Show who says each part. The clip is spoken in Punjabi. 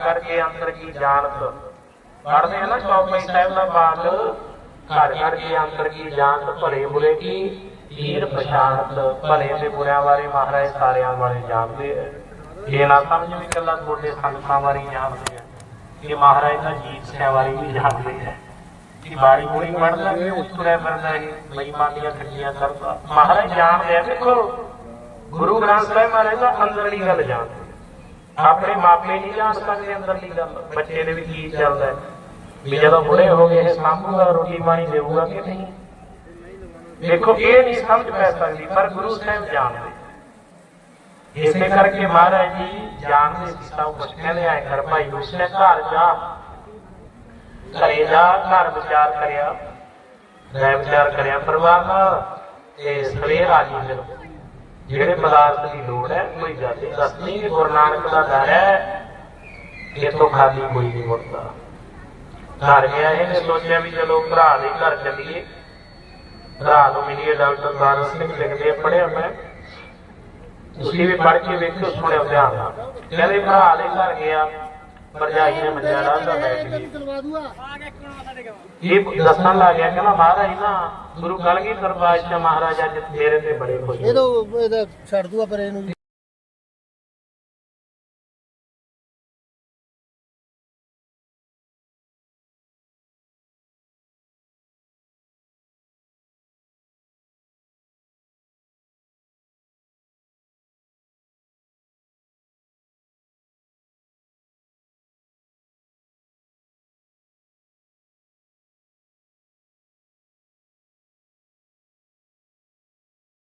Speaker 1: ਕਰਕੇ ਅੰਦਰ ਕੀ ਜਾਣਤ। ਪੜਦੇ ਆ ਨਾ ਚੌਪਈ ਸਾਹਿਬ ਦਾ ਪਾਠ, ਘਰ ਘਰ ਕੇ ਅੰਦਰ ਕੀ ਜਾਣਤ ਭਲੇ ਬੁਰੇ ਕੀ ਹੀਰ ਪਛਾਣਤ ਭਲੇ ਤੇ ਬੁਰਿਆਂ ਬਾਰੇ ਮਹਾਰਾਜ ਸਾਰਿਆਂ ਬਾਰੇ ਜਾਣਦੇ ਆ। ਇਹ ਨਾ ਸਮਝ ਵੀ ਕੱਲਾ ਤੁਹਾਡੇ ਸੰਗਤਾਂ ਬਾਰੇ ਜਾਣਦੇ ਆ ਇਹ ਮਹਾਰਾਜ ਦਾ ਜੀਤ ਸਿਆਂ ਬਾਰੇ ਵੀ ਜਾਣਦੇ ਆ। ਕਿ ਬਾਣੀ ਬੁਣੀ ਪੜਦਾ ਕਿ ਉਸ ਫਿਰਦਾ ਇਹ ਮਹਿਮਾਨ ਦੀਆਂ ਖੱਟੀਆਂ ਕਰਦਾ। ਮਹਾਰਾਜ ਜਾਣਦੇ ਆ, ਵੇਖੋ, ਗੁਰੂ ਗ੍ਰੰਥ ਸਾਹਿਬ ਮਹਾਰਾਜ ਦਾ ਅੰਦਰਲੀ ਗੱਲ ਜਾਣਦੇ ਆਪਣੇ ਮਾਪੇ ਨਹੀਂ ਜਾਣ ਸਕਦੇ ਅੰਦਰਲੀ ਗੱਲ, ਬੱਚੇ ਦੇ ਵੀ ਕੀ ਚੱਲਦਾ ਵੀ ਜਦੋਂ ਬੁੜੇ ਹੋ ਗਏ, ਇਹ ਸਾਂਭੂਗਾ, ਰੋਟੀ ਪਾਣੀ ਦੇਊਗਾ ਕਿ ਨਹੀਂ? ਦੇਖੋ, ਇਹ ਨਹੀਂ ਸਮਝ ਪੈ ਸਕਦੀ, ਪਰ ਗੁਰੂ ਸਾਹਿਬ ਜਾਣਦੇ। ਇਸੇ ਕਰਕੇ ਮਹਾਰਾਜ ਜੀ ਜਾਣਦੇ ਸੀ ਸਭ ਕੁਝ ਕਹਿੰਦੇ ਆਏ ਕਰ ਭਾਈ ਉਸਨੇ ਘਰ ਜਾ, ਘਰੇ ਜਾ, ਘਰ ਵਿਚਾਰ ਕਰਿਆ। ਮੈਂ ਵਿਚਾਰ ਕਰਿਆ ਪਰਿਵਾਰ ਨਾਲ ਤੇ ਸਵੇਰ ਆ ਜੀ ਫਿਰ। ਜਿਹੜੇ ਪਦਾਰਥ ਦੀ ਲੋੜ ਹੈ ਕੋਈ ਗੱਲ ਨਹੀਂ ਦੱਸਣੀ ਗੁਰੂ ਨਾਨਕ ਦਾ ਦਰ ਹੈ। ਇਤੋਂ ਖਾਲੀ ਕੋਈ ਨਹੀਂ ਮੁੜਦਾ। ਘਰ ਗਿਆ ਇਹਨੇ ਸੋਚਿਆ ਵੀ ਚਲੋ ਭਰਾ ਦੇ ਘਰ ਚੱਲੀਏ। ਭਰਾ ਨੂੰ ਮਿਲੀਏ ਡਾਕਟਰ ਦਾਰਸ ਸਿੰਘ ਲਿਖਦੇ ਆ, ਪੜ੍ਹਿਆ ਮੈਂ। ਤੁਸੀਂ ਵੀ ਪੜ੍ਹ ਕੇ ਵੇਖੋ ਸੁਣਿਆ ਧਿਆਨ ਨਾਲ। ਕਹਿੰਦੇ ਭਰਾ ਦੇ ਘਰ ਗਿਆ। ਭਰਜਾਈ ਨੇ ਮੰਜਾ ਡਾਲਦਾ ਬੈਠ ਗਈ ਇਹ ਦੱਸਣ ਲੱਗ ਗਿਆ ਕਹਿੰਦਾ ਮਹਾਰਾਜ ਨਾ ਗੁਰੂ ਕਲਗੀਧਰ ਪਾਤਸ਼ਾਹ ਮਹਾਰਾਜ ਅੱਜ ਤੇਰੇ ਤੇ ਬੜੇ ਖੁਸ਼
Speaker 2: ਇਹ ਤਾਂ ਇਹਦਾ ਛੱਡ ਦੂਆ ਪਰ ਇਹਨੂੰ